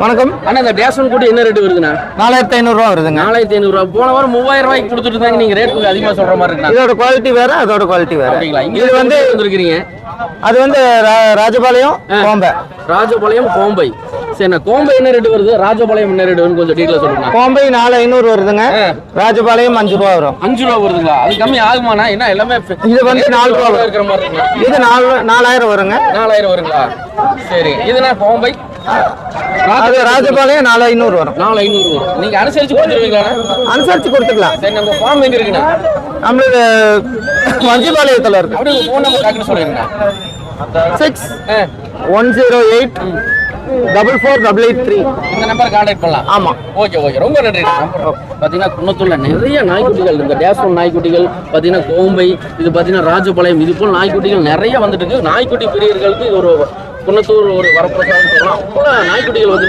வணக்கம். அண்ணா இந்த டேஷன் கூட்டி என்ன ரேட்டு வருதுண்ணா? நாலாயிரத்தி ஐநூறுரூவா வருதுங்க. நாலாயிரத்தி ஐநூறுரூவா போன வாரம் மூவாயிரம் ரூபாய்க்கு கொடுத்துட்டு இருந்தாங்க நீங்க ரேட் கொஞ்சம் அதிகமா சொல்ற மாதிரி இருக்குண்ணா இதோட குவாலிட்டி வேற அதோட குவாலிட்டி வேற. இது வந்து வந்துருக்கீங்க அது வந்து ராஜபாளையம் கோம்பை. ராஜபாளையம் கோம்பை. சரிண்ணா கோம்பை என்ன ரேட்டு வருது? ராஜபாளையம் என்ன ரேட்டு வருது கொஞ்சம் டீட்டெயில் சொல்லுங்க கோம்பை நாலு ஐநூறு வருதுங்க. ராஜபாளையம் அஞ்சு ரூபா வரும். அஞ்சு ரூபா வருதுங்களா? அது கம்மி ஆகுமாண்ணா? என்ன எல்லாமே இது வந்து நாலு ரூபா. இருக்கிற மாதிரி இது நாலு நாலாயிரம் வருங்க. நாலாயிரம் வருங்களா? சரி இதுனா கோம்பை. அது ராஜபாளையம் நாலு ஐநூறு வரும். நாலு ஐநூறு வரும். நீங்க அனுசரிச்சு கொடுத்துருவீங்களா? அனுசரிச்சு கொடுத்துக்கலாம். சரி நம்ம ஃபார்ம் எங்க இருக்குண்ணா நம்மளுக்கு மஞ்சுபாளையத்தில் இருக்கு. அப்படியே ஃபோன் நம்பர் டக்குன்னு சொல்லிருங்கண்ணா six one zero eight double four double eight three இந்த நம்பர் கான்டாக்ட் பண்ணலாம் ஆமாம் ஓகே ஓகே. ரொம்ப நன்றி. பார்த்தீங்கன்னா குன்னத்தூர்ல நிறைய நாய்க்குட்டிகள் இந்த டேஸ்போன் நாய்க்குட்டிகள் பார்த்தீங்கன்னா கோம்பை இது பார்த்தீங்கன்னா ராஜபாளையம் இது போல் நாய்க்குட்டிகள் நிறைய வந்துட்டு இருக்கு. நாய்க்குட்டி பிரியர்களுக்கு இது ஒரு குன்னத்தூர் ஒரு வரப்பிரசாதம் சொல்லலாம். அவ்வளோ நாய்க்குட்டிகள் வந்து